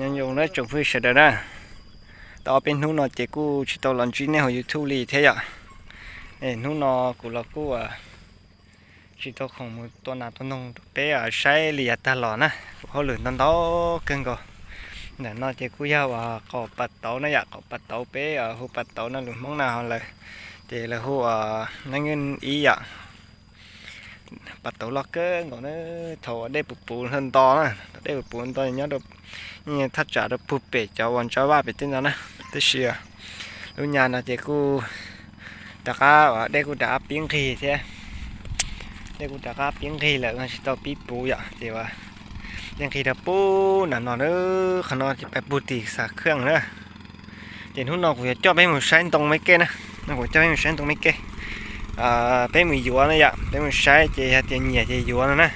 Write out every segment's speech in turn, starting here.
ยังอยู่ด้จบพิเศษนด้ต่อเป็นหุ่นนอเจกูชิโตลันจีเนี่ยหอยทูบลีเทียะเอ็นหุ่นนอกูละกูอะชิโตของมือตัวหนาตัวนงเป๊ะใช้เหลียตลอดนะเขาหลุดนั่นโตเกินก่อเนี่ยนอเจกูยาวอะขอปัดเตานะอยากขอปัดเตาเป๊ะหูปัดเตานั่นหลุดมองหน้าเลยเจละหูอะนั่งเงินอีอะปัดเตาล็อกเกอร์ก่อนเนอะถอดได้ปุบปูนทันตอนะได้ปุบปูนตอนนี้ยอด นี่ยถ้าจ่าเราผู้เปจะวันชาว่าไปตินแล้วนะเตเชียลุงยานะเด็กกูตะก้าเด็กกูดะก้าปิ้งทีเท่เด็กกูตะก้าปิ้งทีแหละงั้นต้อปีปูอย่าเาว่ายังทีตะปูนั่นนอนเออขนอนจะไปปูตีสักเครื่องเนอะเดี๋ยวหุ่นนอกกูจะจอบให้หมูใช้ตรงไม่เก้นะนอกกูจอบให้หมูใช้ตรงไม่เก้อ่าเป็นหมูหยวนนะอย่าไปมือใช้เจียเจียเหนียเจียหยวนนะนะ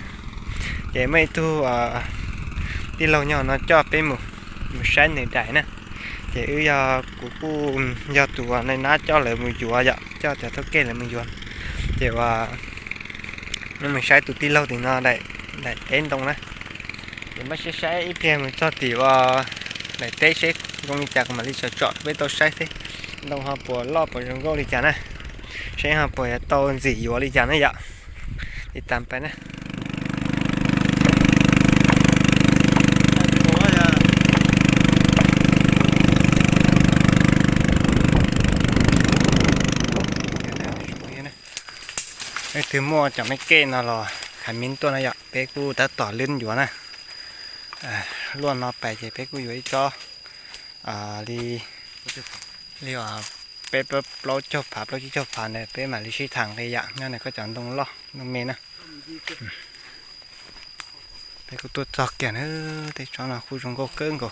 เจียไม่ตู้อ่า đi lâu nhỏ nó cho bé một một sáng này đại nè. Thì ư giờ của cô ừ, giờ tụi này nó cho lại một chùa dạ cho thì thôi kê lại một chùa thì và nó mình sai tụi đi lâu thì nó đại đại tên đông đấy thì mất sẽ sáng ít thêm ờ, mình cho thì và đại tế sẽ không chặt mà đi sợ chọn với tôi sáng thế. Đồng hợp của lo của chúng tôi đi chả này sẽ hợp của tôi gì vô đi chả này dạ. Thì tạm biệt nè. ไอ้ถือมัวจะไม่เก้นอาหรอขันมิ้นตัวนะอยากเป๊กกูแต่ต่อลื่นอยู่นะล้วนนอไปเจเป๊กกูอยู่ไอ้จออ่าลีลีว่าเป๊ะเป๊ะเราจบผ่าเราที่จบผ่านเนี่ยเป๊ะมาลิชิทางเลยอย่างนั่นน่ยก็จะตรงล้อน้องเมนะเป๊กูตัวจอกแก่เออแต่จอนะคู่จงก็เกินก็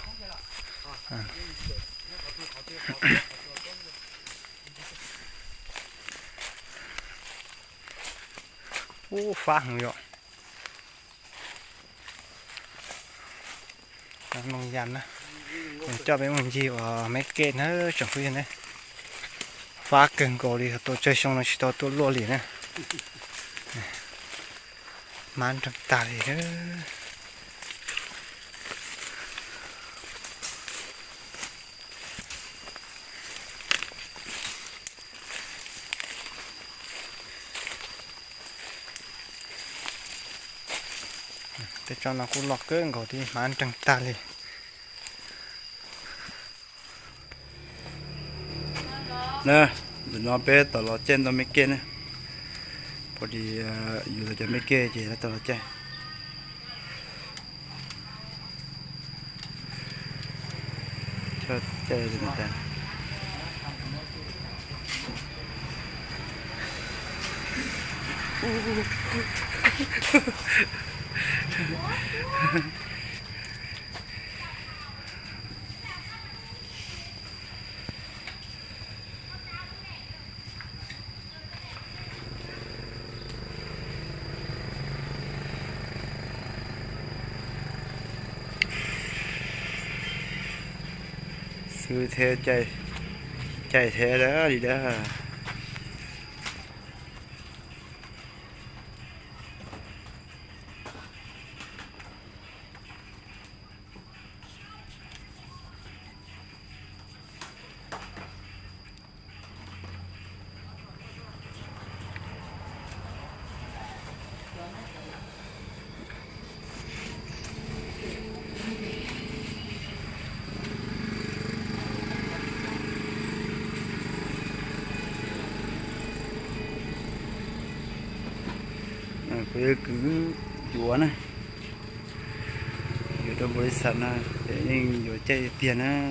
อู้ฟ้าหงอยมองยันนะผมจะไปมองจีว่าไม่เก่งนะจังคุยนะฟ้าเก่งกว่าเลยตัวเจ้าชงนะชิตตัวล้อเลยนะมันจังตาเลยนะ để cho nó cũng lọt cơn cổ đi ăn trong ta liền nè, đừng nó bé tao lo chen tao mấy kia nè. Bởi vì ờ, dù là cho mấy kia chỉ là tao lo chen cho chơi được người ta sư ซื้อเทใจ ใจเทแล้วดีเด้า Ờ, quê cứ chúa này. Dù trong bối sản này để nhưng dù chạy tiền á.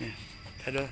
Dạ, thay đổi